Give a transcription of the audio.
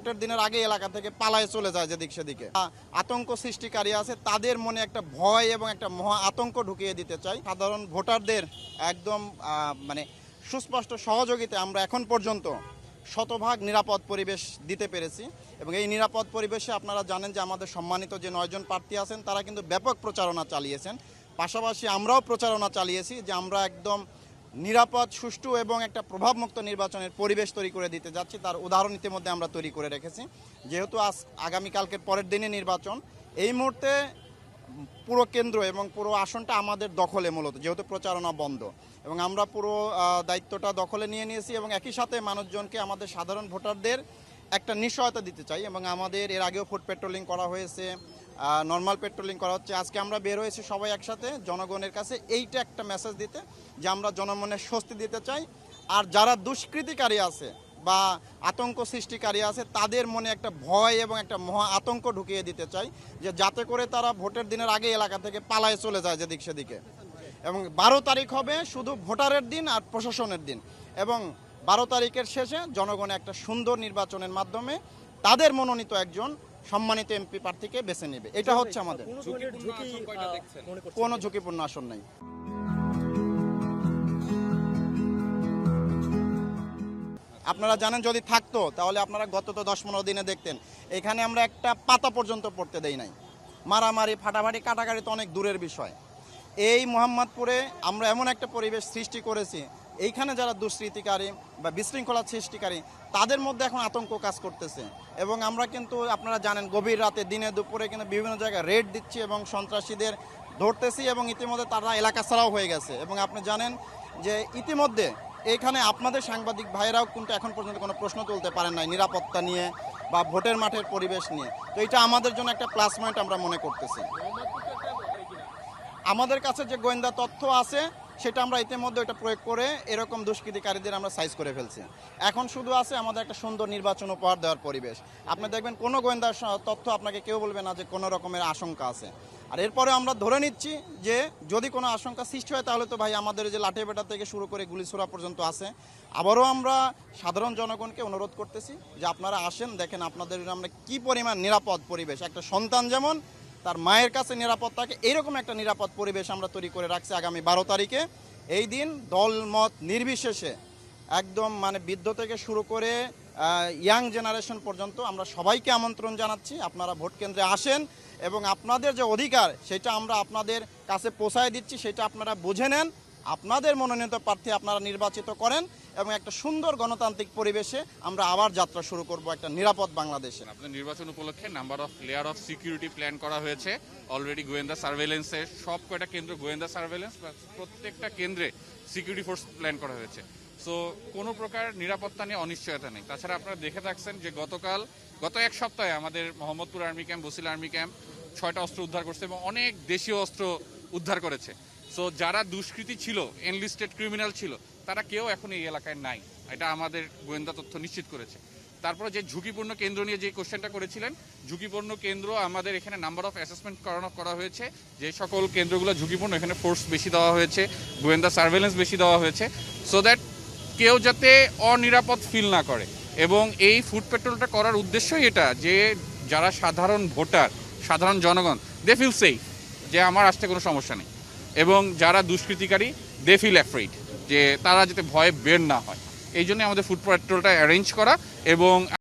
ভোটের দিনের আগে এলাকা থেকে পালায় চলে যায় যেদিক সেদিকে। আতঙ্ক সৃষ্টিকারী আছে, তাদের মনে একটা ভয় এবং একটা মহা আতঙ্ক ঢুকিয়ে দিতে চাই। সাধারণ ভোটারদের একদম মানে সুস্পষ্ট সহযোগিতা আমরা এখন পর্যন্ত শতভাগ নিরাপদ পরিবেশ দিতে পেরেছি এবং এই নিরাপদ পরিবেশে আপনারা জানেন যে আমাদের সম্মানিত যে নয়জন প্রার্থী আছেন, তারা কিন্তু ব্যাপক প্রচারণা চালিয়েছেন। পাশাপাশি আমরাও প্রচারণা চালিয়েছি যে আমরা একদম নিরাপদ, সুষ্ঠু এবং একটা প্রভাবমুক্ত নির্বাচনের পরিবেশ তৈরি করে দিতে যাচ্ছি। তার উদাহরণ ইতিমধ্যে আমরা তৈরি করে রেখেছি। যেহেতু আজ আগামীকালকের পরের দিনে নির্বাচন, এই মুহূর্তে পুরো কেন্দ্র এবং পুরো আসনটা আমাদের দখলে মূলত, যেহেতু প্রচারণা বন্ধ। এবং আমরা পুরো দায়িত্বটা দখলে নিয়ে নিয়েছি এবং একই সাথে মানুষজনকে আমাদের সাধারণ ভোটারদের একটা নিশ্চয়তা দিতে চাই এবং আমাদের এর আগেও ফুড পেট্রোলিং করা হয়েছে নর্মাল পেট্রোলিং করা হচ্ছে। আজকে আমরা বের হয়েছি সবাই একসাথে, জনগণের কাছে। এইটা একটা মেসেজ দিতে, যে আমরা জনমনে স্বস্তি দিতে চাই। আর যারা দুষ্কৃতিকারী আছে বা আতঙ্ক সৃষ্টিকারী আছে, তাদের মনে একটা ভয় এবং একটা মহা আতঙ্ক ঢুকিয়ে দিতে চাই, যে যাতে করে তারা ভোটের দিনের আগে এলাকা থেকে পালায় চলে যায় যেদিক সেদিকে। এবং বারো তারিখ হবে শুধু ভোটারের দিন আর প্রশাসনের দিন। এবং বারো তারিখের শেষে জনগণ একটা সুন্দর নির্বাচনের মাধ্যমে তাদের মনোনীত একজন সম্মানিত এমপি প্রার্থীকে বেছে নেবে। এটা হচ্ছে আমাদের। কোন ঝুঁকিপূর্ণ আসন নাই। আপনারা জানেন যদি থাকতো তাহলে আপনারা গত তো দশ পনেরো দিনে দেখতেন। এখানে আমরা একটা পাতা পর্যন্ত পড়তে দেই নাই। মারামারি ফাটাফাটি কাটাকাটি তো অনেক দূরের বিষয়। এই মোহাম্মদপুরে আমরা এমন একটা পরিবেশ সৃষ্টি করেছি এইখানে যারা দুষ্কৃতিকারী বা বিশৃঙ্খলা সৃষ্টিকারী, তাদের মধ্যে এখন আতঙ্ক কাজ করতেছে। এবং আমরা কিন্তু আপনারা জানেন, গভীর রাতে, দিনে দুপুরে কিন্তু বিভিন্ন জায়গায় রেড দিচ্ছি এবং সন্ত্রাসীদের ধরতেছি এবং ইতিমধ্যে তারা এলাকা ছাড়াও হয়ে গেছে। এবং আপনি জানেন যে ইতিমধ্যে এইখানে আপনাদের সাংবাদিক ভাইরাও কিন্তু এখন পর্যন্ত কোনো প্রশ্ন তুলতে পারেন নাই নিরাপত্তা নিয়ে বা ভোটের মাঠের পরিবেশ নিয়ে। তো এটা আমাদের জন্য একটা প্লাস পয়েন্ট আমরা মনে করতেছি। আমাদের কাছে যে গোয়েন্দা তথ্য আছে সেটা আমরা ইতিমধ্যে এটা প্রয়োগ করে এরকম দুষ্কৃতিকারীদের আমরা সাইজ করে ফেলছি। এখন শুধু আছে আমাদের একটা সুন্দর নির্বাচন উপহার দেওয়ার পরিবেশ। আপনি দেখবেন কোনো গোয়েন্দা স- তথ্য আপনাকে কেউ বলবে না যে কোনো রকমের আশঙ্কা আছে। আর এরপরে আমরা ধরে নিচ্ছি যে যদি কোনো আশঙ্কা সৃষ্টি হয় তাহলে তো ভাই আমাদের যে লাঠি বেটা থেকে শুরু করে গুলি ছোড়া পর্যন্ত আছে। আবারও আমরা সাধারণ জনগণকে অনুরোধ করতেছি যে আপনারা আসেন, দেখেন আপনাদের আমরা কি পরিমাণ নিরাপদ পরিবেশ। একটা সন্তান যেমন তার মায়ের কাছে নিরাপদ থাকে, এরকম একটা নিরাপদ পরিবেশ আমরা তৈরি করে রাখছি আগামী বারো তারিখে। এই দিন দলমত নির্বিশেষে একদম মানে বৃদ্ধ থেকে শুরু করে ইয়াং জেনারেশন পর্যন্ত আমরা সবাইকে আমন্ত্রণ জানাচ্ছি। আপনারা ভোট কেন্দ্রে আসেন এবং আপনাদের যে অধিকার, সেটা আমরা আপনাদের কাছে পৌঁছায় দিচ্ছি, সেটা আপনারা বুঝে নেন। আপনাদের মনোনীত প্রার্থী আপনারা নির্বাচিত করেন এবং একটা সুন্দর গণতান্ত্রিক পরিবেশে আমরা আবার যাত্রা শুরু করব একটা নিরাপদ বাংলাদেশে। আপনার নির্বাচন উপলক্ষে number of layer of security plan করা হয়েছে। অলরেডি গোয়েন্দা সার্ভেলেন্সে সব কয়টা কেন্দ্র, গোয়েন্দা সার্ভেলেন্স প্রত্যেকটা কেন্দ্রে সিকিউরিটি ফোর্স প্ল্যান করা হয়েছে। সো কোনো প্রকার নিরাপত্তা নিয়ে অনিশ্চয়তা নেই। তাছাড়া আপনারা দেখে থাকছেন যে গতকাল, গত এক সপ্তাহে আমাদের Mohammadpur army camp Basila army camp ছয়টা অস্ত্র উদ্ধার করছে এবং অনেক দেশীয় অস্ত্র উদ্ধার করেছে। সো যারা দুষ্কৃতী ছিল এনলিস্টেড ক্রিমিনাল ছিল, তারা কেউ এখন এই এলাকায় নাই। এটা আমাদের গোয়েন্দা তথ্য নিশ্চিত করেছে। তারপরে যে ঝুঁকিপূর্ণ কেন্দ্র নিয়ে যে কোশ্চেনটা করেছিলেন, ঝুঁকিপূর্ণ কেন্দ্র আমাদের এখানে নাম্বার অফ অ্যাসেসমেন্ট করানো, করা হয়েছে। যে সকল কেন্দ্রগুলো ঝুঁকিপূর্ণ, এখানে ফোর্স বেশি দেওয়া হয়েছে, গোয়েন্দা সার্ভেলেন্স বেশি দেওয়া হয়েছে। সো দ্যাট কেউ যাতে অনিরাপদ ফিল না করে। এবং এই ফুড পেট্রোলটা করার উদ্দেশ্যই এটা, যে যারা সাধারণ ভোটার, সাধারণ জনগণ দে ফিল সেই যে আমার আসতে কোনো সমস্যা নেই। এবং যারা দুষ্কৃতিকারী দে ফিল অ্যাফ্রেড যে তারা যাতে ভয়ে বের না হয়। এই জন্য আমাদের ফুড পেট্রোলটা অ্যারেঞ্জ করা এবং